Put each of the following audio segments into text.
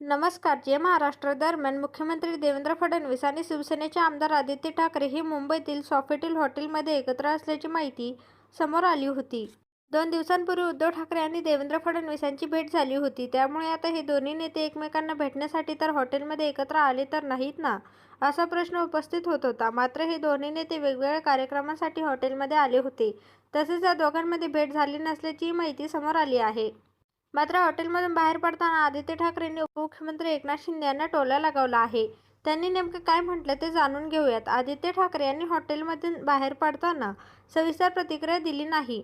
नमस्कार जय महाराष्ट्र दरम्यान मुख्यमंत्री देवेंद्र फडणवीस आणि शिवसेनेचे आमदार आदित्य ठाकरे हे मुंबईतील सॉफिटेल हॉटेलमध्ये एकत्र असल्याची माहिती समोर आली होती. दोन दिवसांपूर्वी उद्धव ठाकरे आणि देवेंद्र फडणवीस यांची भेट झाली होती. त्यामुळे आता हे दोन्ही नेते एकमेकांना भेटण्यासाठी तर हॉटेलमध्ये एकत्र आले तर नाहीत ना? असा प्रश्न उपस्थित होत होता. मात्र हे दोन्ही नेते वेगवेगळ्या कार्यक्रमांसाठी हॉटेलमध्ये आले होते. तसेच या दोघांमध्ये भेट झाली नसल्याची माहिती समोर आली आहे. मात्र हॉटेलमधून बाहेर पडताना आदित्य ठाकरेंनी उपमुख्यमंत्री एकनाथ शिंदे यांना टोला लगावला आहे. त्यांनी नेमकं काय म्हटलं ते जाणून घेऊयात. आदित्य ठाकरे यांनी हॉटेलमधून बाहेर पडताना सविस्तर प्रतिक्रिया दिली नाही.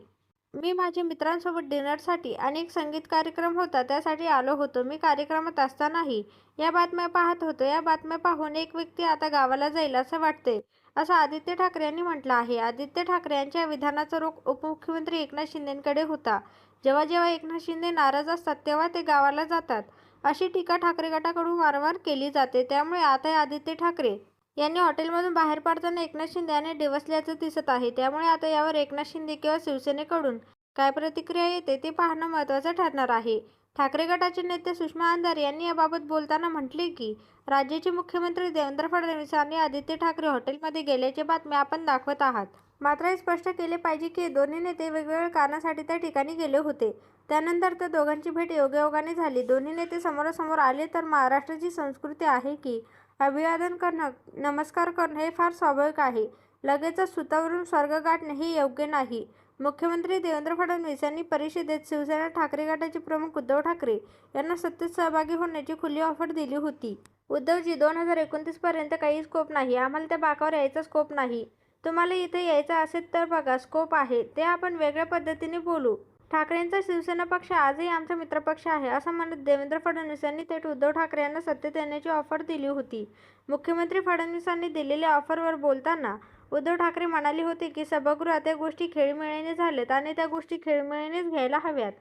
मी माझ्या मित्रांसोबत डिनरसाठी अनेक संगीत कार्यक्रम होता त्यासाठी आलो होतो. मी कार्यक्रमात असतानाही या बातम्या पाहत होतो. या बातम्या पाहून एक व्यक्ती आता गावाला जाईल असं वाटते असं आदित्य ठाकरे यांनी म्हटलं आहे. आदित्य ठाकरे यांच्या विधानाचा रोख उपमुख्यमंत्री एकनाथ शिंदेंकडे होता. जेव्हा जेव्हा एकनाथ शिंदे नाराज असतात तेव्हा ते गावाला जातात. अशी टीका ठाकरे गटाकडून वारंवार केली जाते. त्यामुळे आता आदित्य ठाकरे यांनी हॉटेलमधून बाहेर पडताना एकनाथ शिंदे यांनी डिवसल्याचं दिसत आहे. त्यामुळे आता यावर एकनाथ शिंदे किंवा शिवसेनेकडून काय प्रतिक्रिया येते ते पाहणं महत्त्वाचं ठरणार आहे. ठाकरे गटाचे नेते सुषमा अंधार यांनी याबाबत बोलताना म्हटले की राज्याचे मुख्यमंत्री देवेंद्र फडणवीस आणि आदित्य ठाकरे हॉटेलमध्ये गेल्याची बातमी आपण दाखवत आहात. मात्र हे स्पष्ट केले पाहिजे की दोन्ही नेते वेगवेगळ्या कारणासाठी त्या ठिकाणी गेले होते. त्यानंतर त्या दोघांची भेट योगायोगाने झाली. दोन्ही नेते समोरासमोर आले तर महाराष्ट्राची संस्कृती आहे की अभिवादन करणं नमस्कार करणं हे फार स्वाभाविक आहे. लगेचच सुतावरून स्वर्ग गाठणे हे योग्य नाही. मुख्यमंत्री देवेंद्र फडणवीस यांनी परिषदेत शिवसेना ठाकरे गटाचे प्रमुख उद्धव ठाकरे यांना सत्तेत सहभागी होण्याची खुली ऑफर दिली होती. उद्धवजी दोन हजार एकोणतीसपर्यंत काही स्कोप नाही. आम्हाला त्या बाकावर यायचा स्कोप नाही. तुम्हाला इथे यायचं असेल तर बघा स्कोप आहे. ते आपण वेगळ्या पद्धतीने बोलू. ठाकरेंचा शिवसेना पक्ष आजही आमचा मित्रपक्ष आहे असं म्हणत देवेंद्र फडणवीस यांनी थेट उद्धव ठाकरे यांना सत्तेत येण्याची ऑफर दिली होती. मुख्यमंत्री फडणवीसांनी दिलेल्या ऑफरवर बोलताना उद्धव ठाकरे म्हणाले होते की सभागृहात त्या गोष्टी खेळीमेळीने झाल्यात आणि त्या गोष्टी खेळमेळीनेच घ्यायला हव्यात.